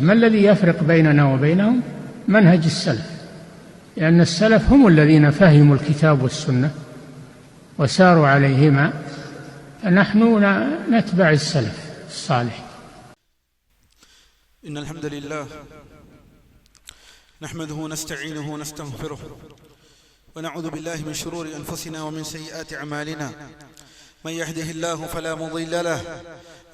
ما الذي يفرق بيننا وبينهم؟ منهج السلف. لأن السلف هم الذين فهموا الكتاب والسنة وساروا عليهما. فنحن نتبع السلف الصالح. إن الحمد لله نحمده ونستعينه ونستغفره ونعوذ بالله من شرور أنفسنا ومن سيئات أعمالنا. من يهده الله فلا مضل له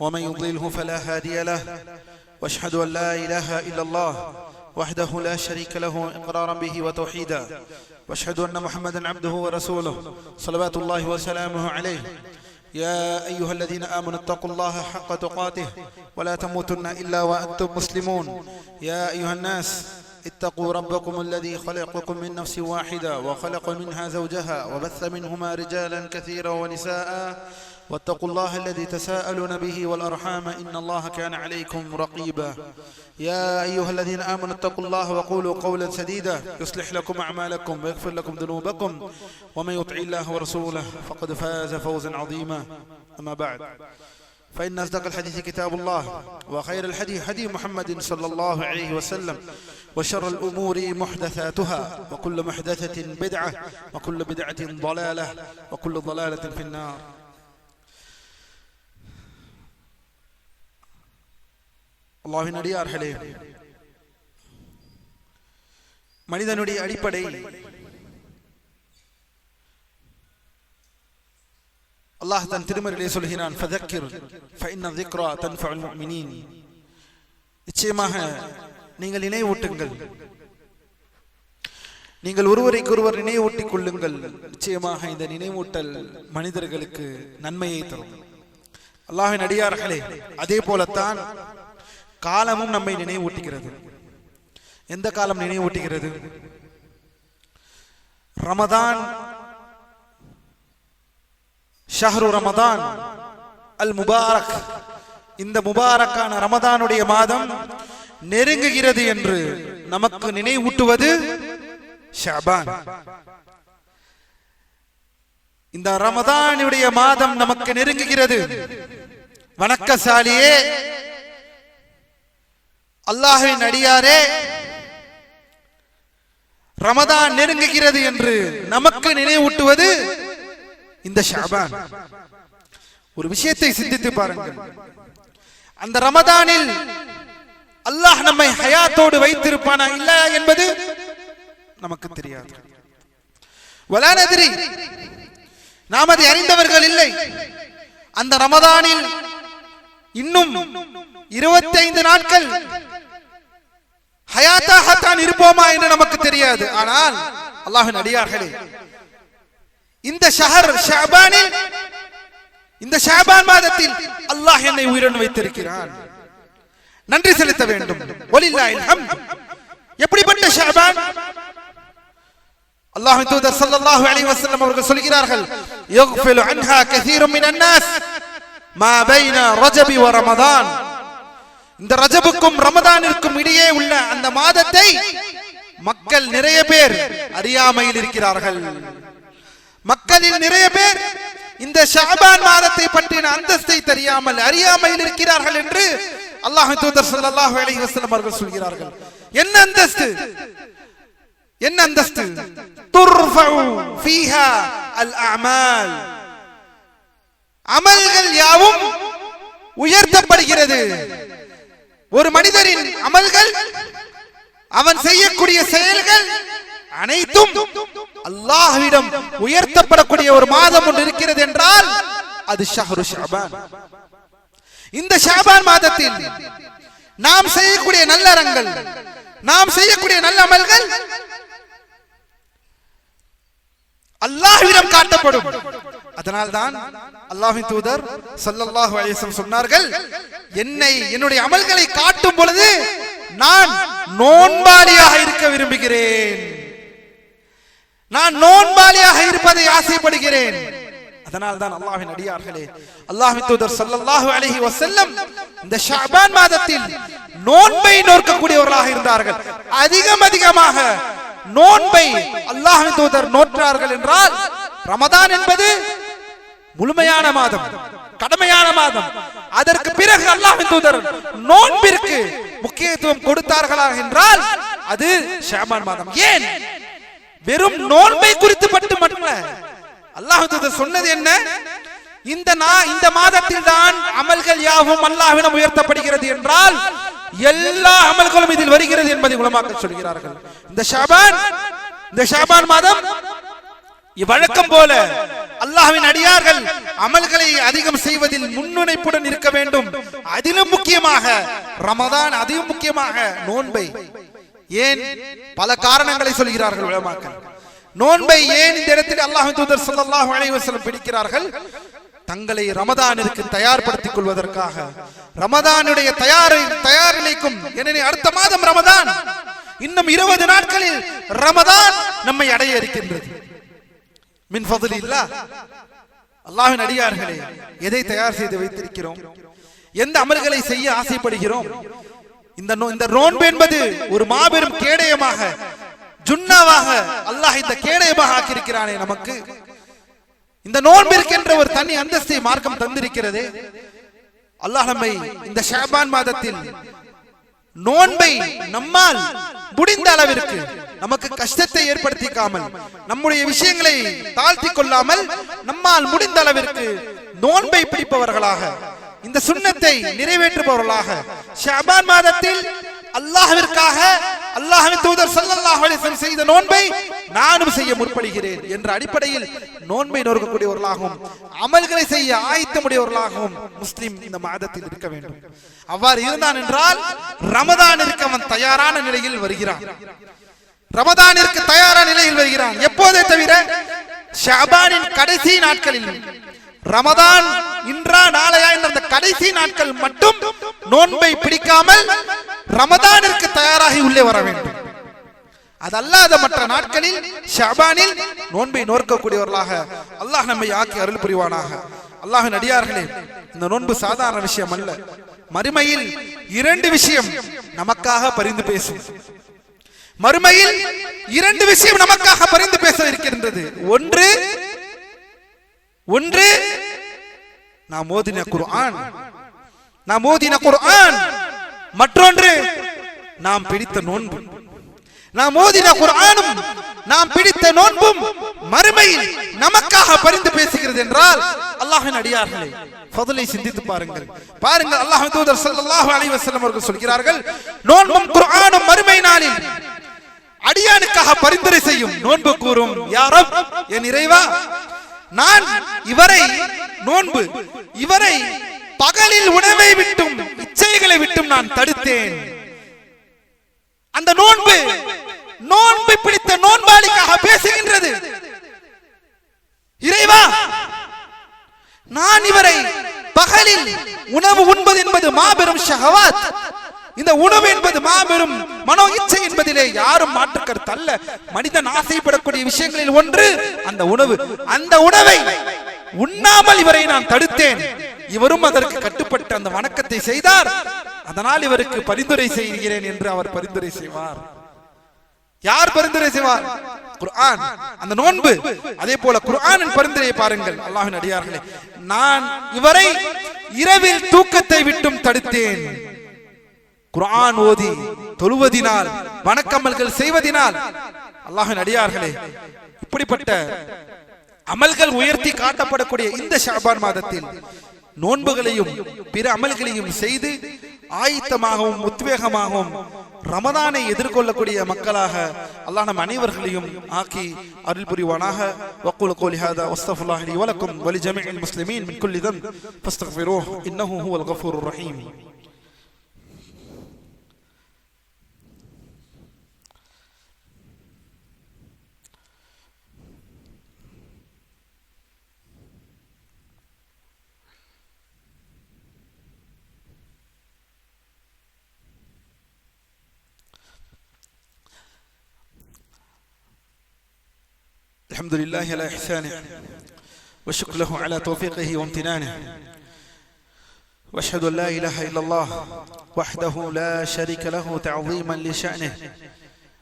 ومن يضلله فلا هادي له وأشهد أن لا إله إلا الله وحده لا شريك له إقرارا به وتوحيدا. وأشهد أن محمدا عبده ورسوله صلوات الله وسلامه عليه. يا أيها الذين آمنوا اتقوا الله حق تقاته ولا تموتن إلا وأنتم مسلمون. يا أيها الناس اتقوا ربكم الذي خلقكم من نفس واحدة وخلق منها زوجها وبث منهما رجالا كثيرا ونساء واتقوا الله الذي تساءلون به والأرحام إن الله كان عليكم رقيبا. يا أيها الذين آمنوا اتقوا الله وقولوا قولا سديدا. يصلح لكم أعمالكم ويغفر لكم ذنوبكم. ومن يطع الله ورسوله فقد فاز فوزا عظيما. أما بعد فإن أصدق الحديث كتاب الله وخير الحديث حديث محمد صلى الله عليه وسلم وشر الأمور محدثاتها وكل محدثة بدعة وكل بدعة ضلالة وكل ضلالة في النار. அல்லாஹின் அடியார்களே மனிதனுடைய அடிப்படை. அல்லாஹ் தன் திருமறையிலே சொல்கிறான் நிச்சயமாக நீங்கள் நினைவூட்டுங்கள். நீங்கள் ஒருவருக்கு ஒருவர் நினைவூட்டிக் கொள்ளுங்கள். நிச்சயமாக இந்த நினைவூட்டல் மனிதர்களுக்கு நன்மையை தரும். அல்லாஹின் அடியார்களே அதே போலத்தான் காலமும் நம்மை நினைவூட்டுகிறது. எந்த காலம் நினைவூட்டுகிறது? ரமதான் ஷஹ்ரு ரமதான் அல் முபாரக். இந்த முபாரக்கான ரமதானுடைய மாதம் நெருங்குகிறது என்று நமக்கு நினைவூட்டுவது இந்த ரமதானுடைய மாதம் நமக்கு நெருங்குகிறது. வணக்கசாலியே. அல்லாஹின் அடியாரே ரமதான் நெருங்குகிறது என்று நமக்கு நினைவூட்டுவது இந்த ஷாபான். ஒரு விஷயத்தை சிந்தித்து பாருங்கள். அந்த ரமதானில் அல்லாஹ் நம்மை ஹயாத்தோடு வைத்திருப்பானா இல்ல என்பது நமக்கு தெரியாது. வலானதிரி நாம் அதை அறிந்தவர்கள் இல்லை. அந்த ரமதானில் இன்னும் இருபத்தி ஐந்து நாட்கள் ஹயாத்தாகத்தான் இருப்போமா என்று நமக்கு தெரியாது. ஆனால் அல்லாஹின் அடியார்களே இந்த ஷஹர் ஷாபானில் இந்த ஷாபான் மாதத்தில் அல்லாஹ் என்னை உயிரிழந்து வைத்திருக்கிறான். நன்றி செலுத்த வேண்டும். ஒலில்லாஹில் எப்படிப்பட்ட ஷாபான்? அல்லாஹின் தூதர் ஸல்லல்லாஹு அலைஹி வஸல்லம் அவர்கள் சொல்கிறார்கள் யக்ஃபிலு அன்ஹா கஸீரும் மினன் நாஸ் மா பைன ரஜபி வ ரமதான். இந்த ரஜபுக்கும் ரமதானிற்கும் இடையே உள்ள அந்த மாதத்தை மக்கள் நிறைய பேர் அறியாமையில் இருக்கிறார்கள். மக்களில் நிறைய பேர் இந்த ஷாபான் மாதத்தை பற்றின அந்தஸ்தை தெரியாமல் அறியாமையில் இருக்கிறார்கள் என்று அல்லாஹ் தூதர் ஸல்லல்லாஹு அலி வசலம் அவர்கள் சொல்கிறார்கள். என்ன அந்தஸ்து? என்ன அந்தஸ்து? துர்ஃபவு ஃபீஹா அல் அமல் அமல்கள் யாவும் உயர்த்தப்படுகிறது. ஒரு மனிதரின் அமல்கள் அவன் செய்யக்கூடிய செயல்கள் அனைத்தும் அல்லாஹ்விடம் உயர்த்தப்படக்கூடிய ஒரு மாதம் ஒன்று இருக்கிறது என்றால் அது ஷஹரு ஷாபான். இந்த ஷாபான் மாதத்தில் நாம் செய்யக்கூடிய நல்லறங்கள் நாம் செய்யக்கூடிய நல்ல அமல்கள் அல்லாஹ்விடம் காட்டப்படும். அதனால் தான் அல்லாஹின் தூதர் சல்லல்லாஹு அலிசம் சொன்னார்கள் என்னை என்னுடைய அமல்களை காட்டும் பொழுது நான் நோன்பாளியாக இருக்க விரும்புகிறேன். நான் நோன்பாளியாக இருப்பதை ஆசைப்படுகிறேன். அதனால் தான் அல்லாஹின் அடியார்களே அல்லாஹின் தூதர் சல்லல்லாஹு அலைஹி வசல்லம் இந்த ஷாபான் மாதத்தில் நோன்பை நோக்கக்கூடியவர்களாக இருந்தார்கள். அதிகம் அதிகமாக நோன்பை அல்லாஹின் தூதர் நோற்றார்கள் என்றால் ரமதான் என்பது முழுமையான மாதம் கடமையான மாதம். அதற்கு பிறகு அல்லாஹின் தூதர் நோன்பிற்கு முக்கியத்துவம் கொடுத்தார்களா என்றால் அது ஷாபான் மாதம். ஏன்? வெறும் நோன்பை குறித்து மட்டும் மட்டுமல்ல. அல்லாஹ் தூதர் சொன்னது என்ன? இந்த நா இந்த மாதத்தில் தான் அமல்கள் யாவும் அல்லாஹ்விடம் உயர்த்தப்படுகிறது என்றால் எல்லா அமல்களும் இதில் வருகிறது என்பதை உலமாக்க சொல்கிறார்கள். இந்த ஷாபான் இந்த ஷாபான் மாதம் வழக்கம் போல அல்லாஹ்வின் அடியார்கள் அமல்களை அதிகம் செய்வதில் முன்னுணைப்புடன் இருக்க வேண்டும். அதிலும் முக்கியமாக ரமதான் அதிலும் முக்கியமாக நோன்பை. ஏன்? பல காரணங்களை சொல்கிறார்கள் உலமாக்கள். நோன்பை ஏன் இந்த இடத்தில் அல்லாஹ் தூதர் ஸல்லல்லாஹு அலைஹி பிடிக்கிறார்கள்? தங்களை ரமதானிற்கு தயார்படுத்திக் கொள்வதற்காக. ரமதானுடைய தயாரை தயார் நிலைக்கும் ஏனெனில் அடுத்த மாதம் ரமதான். இன்னும் இருபது நாட்களில் ரமதான் நம்மை அடைய இருக்கின்றது. மின் ஃபضل இல்லா அல்லாஹ்வின் அடியார்களே எதை தயார் செய்து வைத்திருக்கிறோம்? எந்த அமல்களை செய்ய ஆசைப்படுகிறோம்? இந்த இந்த நோன்பு என்பது ஒரு மாபெரும் கேடயமாக ஜுன்னாவாக அல்லாஹ் இந்த கேடயமாக ஆக்கியிருக்கிறானே நமக்கு. இந்த நோன்பிற்கென்ற ஒரு தனி அந்தஸ்தை மார்க்கம் தந்திருக்கிறது. அல்லாஹ் நம்மை இந்த ஷாபான் மாதத்தில் நோன்பை நம்மால் முடிந்த அளவிற்கு நமக்கு கஷ்டத்தை ஏற்படுத்திக்காமல் நம்முடைய விஷயங்களை தாழ்த்தி கொள்ளாமல் நம்மால் முடிந்த அளவிற்கு நோன்பை பிடிப்பவர்களாக இந்த சுண்ணத்தை நிறைவேற்றுபவர்களாக ஷபான் மாதத்தில் அல்லாஹிற்காக அல்லாஹின் தூதர் சல்லல்லாஹு அலைஹி செய்த நோன்பை நானும் செய்ய முற்படுகிறேன் என்ற அடிப்படையில் நோன்பை நோக்கக்கூடியவர்களாகவும் அமல்களை செய்ய ஆயத்தமுடையவர்களாகவும் முஸ்லிம் இந்த மாதத்தில் இருக்க வேண்டும். அவ்வாறு இருந்தான் என்றால் ரமதானிற்கு அவன் தயாரான நிலையில் வருகிறான். ரமதானிற்கு தயாரான நிலையில் வருகிறான். எப்போதே தவிர ஷாபானின் கடைசி நாட்களில் ரமதான் இன்றா நாளையா என்ற அந்த கடைசி நாட்கள் மட்டும் நோன்பை பிடிக்காமல் ரமதானிற்கு தயாராகி உள்ளே வர வேண்டும். அதல்லாத மற்ற நாட்களில் ஷபானில் நோன்பை நோக்கக்கூடியவர்களாக அல்லாஹ் நம்மை ஆக்கி அருள் புரிவானாக. அல்லாஹின் அடியார்களே இந்த நோன்பு சாதாரண விஷயம் அல்ல. மறுமையில் இரண்டு விஷயம் நமக்காக பரிந்து பேசும். மறுமையில் இரண்டு விஷயம் நமக்காக பரிந்து பேச இருக்கின்றது. ஒன்று ஒன்று நாம் ஓதின குர்ஆன். நாம் ஓதின குர்ஆன். மற்றொன்று நாம் பிடித்த நோன்பு நாம் ஓதின குரானும் நாம் பிடித்த நோன்பும் மறுமையில் நமக்காக பரிந்து பேசுகிறது என்றால் அல்லாஹின் அடியார்களே பதிலை சிந்தித்து பாருங்கள். பாருங்கள் அல்லாஹ் தூதர் சல்லாஹு அலைஹி வஸல்லம் அவர்கள் சொல்கிறார்கள் நோன்பும் குரானும் மறுமை நாளில் அடியானுக்காக பரிந்துரை செய்யும் நோன்பு கூறும் யாரோ என் இறைவா நான் இவரை நோன்பு இவரை பகலில் உணவை விட்டும் இச்சைகளை விட்டும் நான் தடுத்தேன் அந்த நோன்பு குறித்த நோன்பாளிக்காக பேசுகின்றது. இறைவா நான் இவரை பகலில் உணவு உண்பது என்பது மாபெரும் ஷஹவாத். இந்த உணவு என்பது மாபெரும் மனோ இச்சை என்பதிலே யாரும் மாற்றுக்கருத்து அல்ல. மனிதன் ஆசைப்படக்கூடிய விஷயங்களில் ஒன்று அந்த உணவு. அந்த உணவை உண்ணாமல் இவரை நான் தடுத்தேன். இவரும் அதற்கு கட்டுப்பட்டு அந்த வணக்கத்தை செய்தார். அதனால் இவருக்கு பரிந்துரை செய்கிறேன் என்று அவர் பரிந்துரை செய்வார். யார் பரிந்துரை செய்வார்? குர்ஆன். அந்த நோன்பு. அதே போல குர்ஆனின் பரிந்துரையை பாருங்கள். அல்லாஹின் அடியார்களே நான் இவரை இரவில் தூக்கத்தை விட்டும் தடுத்தேன். குர்ஆன் ஓதி தொழுவதினால் வணக்கமல்கள் செய்வதினால் அல்லாஹின் அடியார்களே இப்படிப்பட்ட அமல்கள் உயர்த்தி காட்டப்படக்கூடிய இந்த ஷாபான் மாதத்தில் நோன்புகளையும் பிற அமல்களையும் செய்து ஆயத்தமாகவும் உத்வேகமாகவும் ரமதானை எதிர்கொள்ளக்கூடிய மக்களாக அல்லாஹ் நம் அனைவர்களையும் ஆக்கி அருள் புரிவானாக. வக்கூல கோலி ஹாதா வஸ்தஃபுல்லாஹி வலக்கும் வலி ஜமீஇல் முஸ்லிமீன் மின் குல்லி தம் ஃபஸ்தக்ஃபிரூஹ் இன்னஹு ஹுவல் கஃபூருர் ரஹீம். الحمد لله على إحسانه والشكر له على توفيقه وامتنانه واشهد ان لا اله الا الله وحده لا شريك له تعظيما لشانه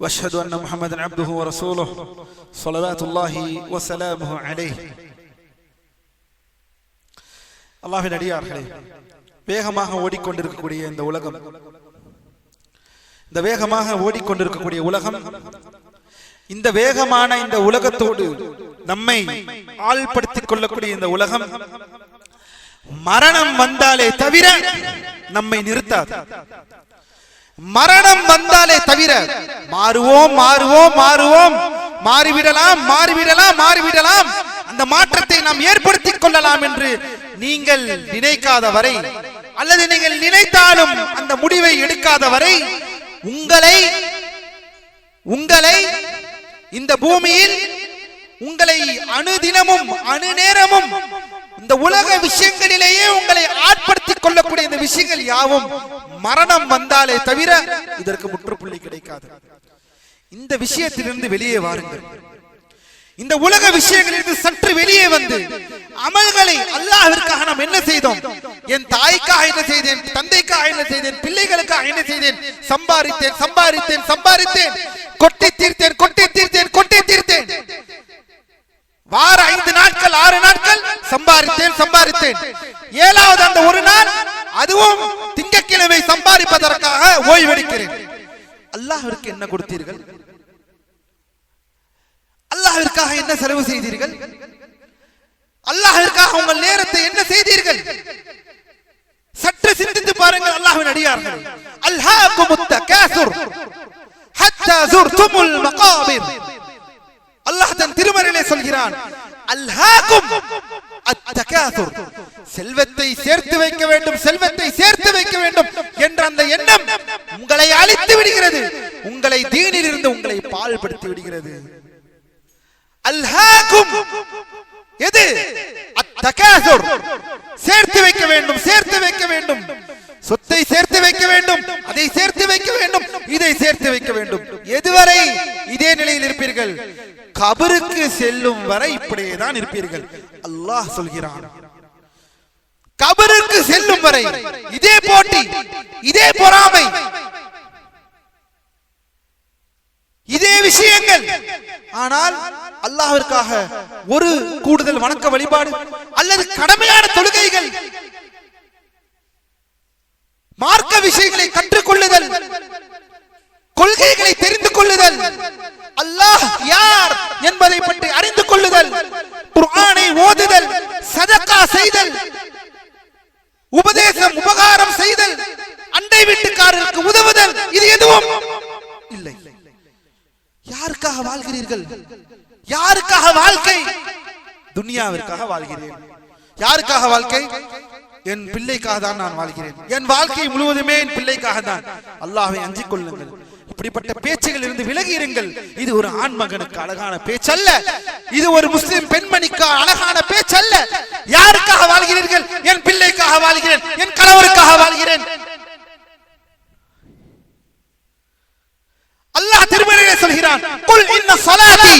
واشهد ان محمدا عبده ورسوله صلوات الله وسلامه عليه அல்லாஹின் அடியார்களே வேகமாக ஓடிக்கொண்டிருக்கக்கூடிய இந்த உலகம் இந்த வேகமாக ஓடிக்கொண்டிருக்கக்கூடிய உலகம் இந்த வேகமான இந்த உலகத்தோடு நம்மை ஆள்படுத்திக் கொள்ளக்கூடிய இந்த உலகம் மரணம் வந்தாலே தவிர நம்மை நிறுத்தாது. மரணம் வந்தாலே தவிர மாறுவோம் மாறுவோம் மாறுவோம். மாறிவிடலாம் மாறிவிடலாம் மாறிவிடலாம். அந்த மாற்றத்தை நாம் ஏற்படுத்திக் கொள்ளலாம் என்று நீங்கள் நினைக்காத வரை அல்லது நீங்கள் நினைத்தாலும் அந்த முடிவை எடுக்காத வரை உங்களை உங்களை இந்த பூமியில் உங்களை அணுதினமும் அணு நேரமும் இந்த உலக விஷயங்களிலேயே உங்களை ஆட்படுத்திக் கொள்ளக்கூடிய இந்த விஷயங்கள் யாவும் மரணம் வந்தாலே தவிர இதற்கு முற்றுப்புள்ளி கிடைக்காது. இந்த விஷயத்திலிருந்து வெளியே வாருங்கள். இந்த உலக விஷயங்களிலிருந்து சற்று வெளியே வந்து அமல்களை அல்லாஹிற்காக நாம் என்ன செய்தோம்? என் தாய்க்காக என்ன செய்தேன்? தந்தைக்காக என்ன செய்தேன்? பிள்ளைகளுக்காக என்ன செய்தேன்? சம்பாதித்தேன் சம்பாதித்தேன் சம்பாதித்தேன். கொட்டி தீர்த்தேன் கொட்டி தீர்த்தேன் கொட்டி தீர்த்தேன். வார ஐந்து நாட்கள் ஆறு நாட்கள் சம்பாதித்தேன் சம்பாதித்தேன். ஏழாவது அந்த ஒரு நாள் அதுவும் திங்கட்கிழமை சம்பாதிப்பதற்காக ஓய்வெடுக்கிறேன். அல்லாஹிற்கு என்ன கொடுத்தீர்கள்? அல்லாஹிற்காக என்ன செலவு செய்தீர்கள்? அல்லாஹிற்காக உங்கள் நேரத்தை என்ன செய்தீர்கள்? சற்று சிந்தித்து பாருங்கள் அல்லாஹ்வின் அடியார்கள். அல்ஹாக்குமுத் தகாசுர் ஹத்தா ஜுர்துமுல் மகாபிர். அல்லாஹ் தன் திருமறையிலே சொல்கிறான் அல்ஹாக்கும் அத்தகாசுர் செல்வத்தை சேர்த்து வைக்க வேண்டும் செல்வத்தை சேர்த்து வைக்க வேண்டும் என்ற அந்த எண்ணம் உங்களை அழித்து விடுகிறது. உங்களை தீனிலிருந்து உங்களை பால்படுத்தி விடுகிறது. அல்ஹாக்கும். எது? அத்தகாசுர். சேர்த்து வைக்க வேண்டும் சேர்த்து வைக்க வேண்டும். சொத்தை சேர்த்து வைக்க வேண்டும் அதை சேர்த்து வைக்க வேண்டும் இதை சேர்த்து வைக்க வேண்டும். எதுவரை இதே நிலையில் இருப்பீர்கள்? கபருக்கு செல்லும் வரை இப்படியே தான் இருப்பீர்கள். அல்லாஹ் சொல்கிறான். கபருக்கு செல்லும் வரை இதே போட்டி இதே பொறாமை இதே விஷயங்கள். ஆனால் அல்லாஹிற்காக ஒரு கூடுதல் வணக்க வழிபாடு அல்லது கடமையான தொழுகைகள். மார்க்க விஷயங்களை கற்றுக்கொள்ளுதல். கொள்கைகளை தெரிந்து கொள்ளுதல் அல்லாஹ் யார் என்பதை பற்றி அறிந்து கொள்ளுதல் குர்ஆனை ஓதுதல் சதக்கா செய்தல் உபதேசம் உபகாரம் செய்தல் அண்டை வீட்டுக்காரருக்கு உதவுதல் இது எதுவும் இல்லை. யாருக்காக வாழ்கிறீர்கள்? யாருக்காக வாழ்க்கை? துனியாவிற்காக வாழ்கிறேன். யாருக்காக வாழ்க்கை? என் பிள்ளைக்காக தான் நான் வாழ்கிறேன். என் வாழ்க்கை முழுவதுமே என் பிள்ளைக்காக தான். அல்லாஹை அஞ்சிக் கொள்ளுங்கள். இப்படிப்பட்ட பேச்சுகள் இருந்து விலகி இருங்கள். இது ஒரு ஆண் மகனுக்கு அழகான பேச்சல்ல. இது ஒரு முஸ்லிம் பெண்மணிக்கு அழகான பேச்சல்ல. யாருக்காக வாழ்கிறீர்கள்? என் பிள்ளைக்காக வாழ்கிறேன். என் கணவருக்காக வாழ்கிறேன். அல்லாஹ் திருமறையிலே சொல்கிறான் குல் இன்ன சலாதி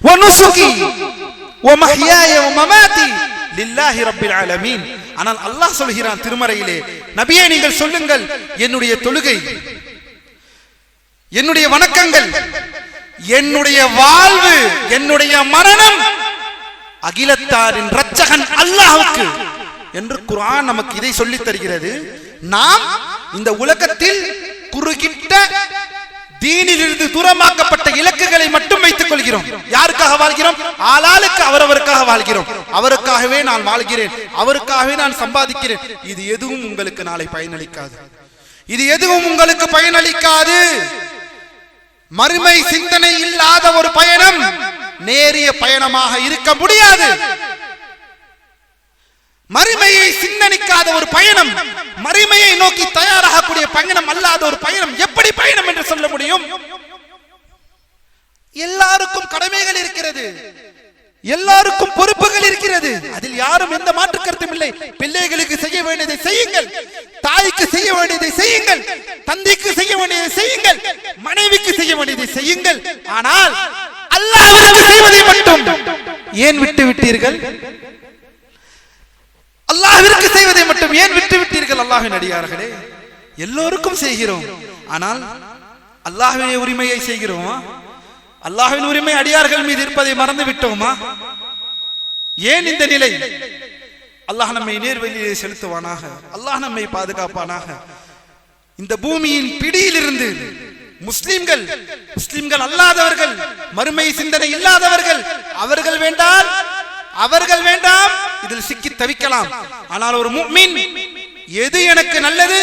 வனுசுகி வமஹியாய வமமாதி லில்லாஹி ரப்பில் ஆலமீன். ஆனால் அல்லாஹ் சொல்கிறான் திருமறையிலே நபியே நீங்கள் சொல்லுங்கள் என்னுடைய தொழுகை என்னுடைய வணக்கங்கள் என்னுடைய வாழ்வு என்னுடைய மரணம் அகிலத்தாரின் ரச்சகன் அல்லாஹுக்கு என்று குரான் நமக்கு இதை சொல்லித் தருகிறது. நாம் இந்த உலகத்தில் குறுகிட்ட தீனிலிருந்து தூரமாக்கப்பட்ட இலக்குகளை மட்டும் வைத்துக் கொள்கிறோம். யாருக்காக வாழ்கிறோம்? ஆளாளுக்கு அவரவருக்காக வாழ்கிறோம். அவருக்காகவே நான் வாழ்கிறேன். அவருக்காகவே நான் சம்பாதிக்கிறேன். இது எதுவும் உங்களுக்கு நாளை பயனளிக்காது. இது எதுவும் உங்களுக்கு பயனளிக்காது. மறுமை சிந்தனை இல்லாத ஒரு பயணம் நேரிய பயணமாக இருக்க முடியாது. மறுமையை சிந்தனிக்காத ஒரு பயணம் மறுமையை நோக்கி தயாராகக்கூடிய பயணம் அல்லாத ஒரு பயணம். எப்படி பயணம் என்று சொல்ல முடியும்? எல்லாருக்கும் கடமைகள் இருக்கிறது. எல்லாருக்கும் பொறுப்புகள் இருக்கிறது. அதில் யாரும் எந்த மாற்று கருத்தும் இல்லை. பிள்ளைகளுக்கு செய்ய வேண்டியதை செய்யுங்கள். தாய்க்கு செய்ய வேண்டியதை செய்யுங்கள். தந்தைக்கு செய்ய வேண்டியதை செய்யுங்கள். மனைவிக்கு செய்ய வேண்டியதை செய்யுங்கள். ஆனால் அல்லாஹ் செய்வதை மட்டும் ஏன் விட்டு விட்டீர்கள்? அல்லாஹிற்கு செய்வதை மட்டும் ஏன் விட்டு விட்டீர்கள் அடியார்களே? எல்லோருக்கும் செய்கிறோம். ஆனால் அல்லாஹ்வின் உரிமையை செய்கிறோமா? அல்லாஹ்வின் உரிமை அடியார்கள் மீது இருப்பதை மறந்து விட்டோமா? ஏன் இந்த நிலை? அல்லாஹ் நம்மை நேர்வழியிலே செலுத்துவானாக? அல்லாஹ் நம்மை பாதுகாப்பானாக? இந்த பூமியின் பிடியிலிருந்து முஸ்லிம்கள் முஸ்லிம்கள் அல்லாதவர்கள் மறுமை சிந்தனை இல்லாதவர்கள் அவர்கள் வேண்டாம் அவர்கள் வேண்டாம் இதில் சிக்கி தவிக்கலாம். ஆனால் ஒரு முஃமின் எது எனக்கு நல்லது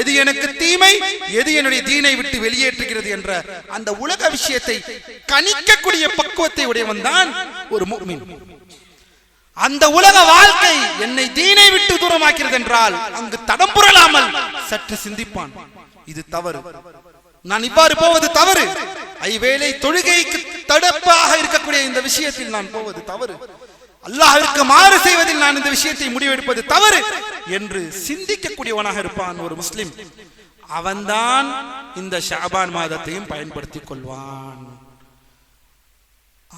எது எனக்கு தீமை எது என்னுடைய தீனை விட்டு வெளியேற்றுகிறது என்ற அந்த உலக விஷயத்தை கணிக்கக்கூடிய பக்குவத்தை உடையவன் தான் ஒரு அந்த உலக வாழ்க்கை என்னை தீனை விட்டு தூரமாக்கிறது என்றால் அங்கு தடம் புரளாமல் சற்று சிந்திப்பான். இது தவறு. நான் இவ்வாறு போவது தவறு. ஐவேளை தொழுகைக்கு தடுப்பாக இருக்கக்கூடிய இந்த விஷயத்தில் நான் போவது தவறு. அல்லாஹிற்கு மாறு செய்வதில் நான் இந்த விஷயத்தை முடிவெடுப்பது தவறு என்று சிந்திக்கக்கூடியவனாக இருப்பான் ஒரு முஸ்லிம். அவன்தான் இந்த ஷாபான் மாதத்தையும் பயன்படுத்திக் கொள்வான்.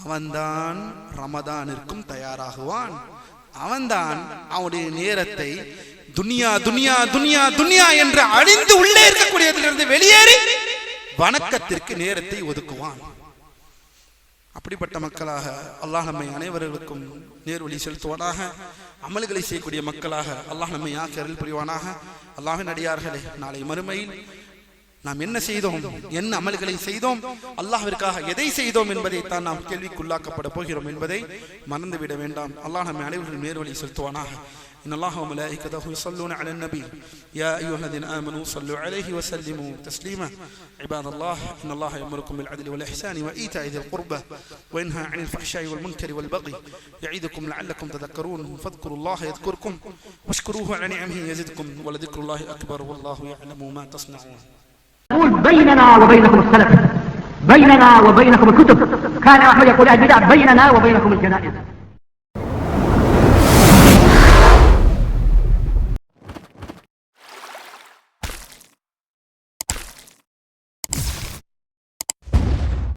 அவன்தான் ரமதானிற்கும் தயாராகுவான். அவன்தான் அவனுடைய நேரத்தை துனியா துனியா துனியா துனியா என்று அழிந்து உள்ளே இருக்கக்கூடியதிலிருந்து வெளியேறி வணக்கத்திற்கு நேரத்தை ஒதுக்குவான். அப்படிப்பட்ட மக்களாக அல்லாஹ் நம்மை அனைவர்களுக்கும் நேர்வழி செலுத்துவானாக. அமல்களை செய்யக்கூடிய மக்களாக அல்லாஹ் நம்மை ஆக்கரில் புரிவானாக. அல்லாஹின் அடியார்களே நாளை மறுமையில் நாம் என்ன செய்தோம்? என்ன அமல்களை செய்தோம்? அல்லாஹிற்காக எதை செய்தோம் என்பதை தான் நாம் கேள்விக்குள்ளாக்கப்பட போகிறோம் என்பதை மறந்துவிட வேண்டாம். அல்லாஹ் நம்மை அனைவரும் நேர்வழி செலுத்துவானாக. إن الله وملائكته يصلون على النبي. يا أيها الذين آمنوا صلوا عليه وسلموا تسليما. عباد الله إن الله يأمركم بالعدل والإحسان وإيتاء ذي القربى وينهى عن الفحشاء والمنكر والبغي يعيدكم لعلكم تذكرون. فاذكروا الله يذكركم واشكروه على نعمه يزدكم ولذكر الله أكبر والله يعلم ما تصنعون. يقول بيننا وبينكم السلف بيننا وبينكم الكتب. كان أحمد يقول البدع بيننا وبينكم الجنائز.